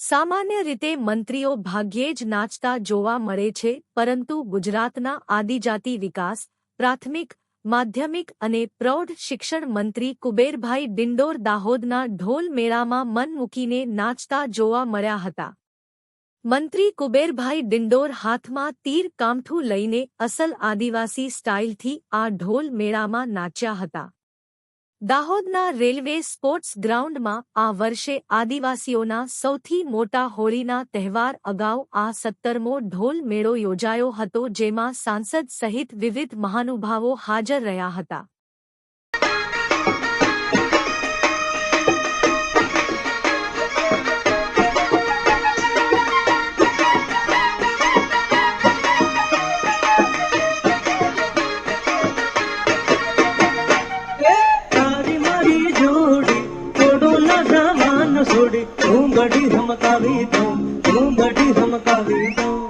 સામાન્ય રીતે મંત્રીઓ ભાગ્યે જ નાચતા જોવા મળે છે, પરંતુ ગુજરાતના આદિજાતિ વિકાસ, પ્રાથમિક, માધ્યમિક અને પ્રૌઢ શિક્ષણ મંત્રી કુબેરભાઈ ડિંડોર દાહોદના ઢોલ મેળામાં મન મૂકીને નાચતા જોવા મળ્યા હતા. મંત્રી કુબેરભાઈ ડિંડોર હાથમાં તીર કામઠું લઈને અસલ આદિવાસી સ્ટાઇલથી આ ઢોલ મેળામાં નાચ્યા હતા. દાહોદના રેલવે સ્પોર્ટ્સ ગ્રાઉન્ડમાં આ વર્ષે આદિવાસીઓના સૌથી મોટા હોળીના તહેવાર અગાઉ આ સત્તરમો ઢોલ મેળો યોજાયો હતો, જેમાં સાંસદ સહિત વિવિધ મહાનુભાવો હાજર રહ્યા હતા. ના જવાન છોડી ઘૂંઘડી ધમકાવી દઉં ઘૂંઘડી ધમકાવી દઉં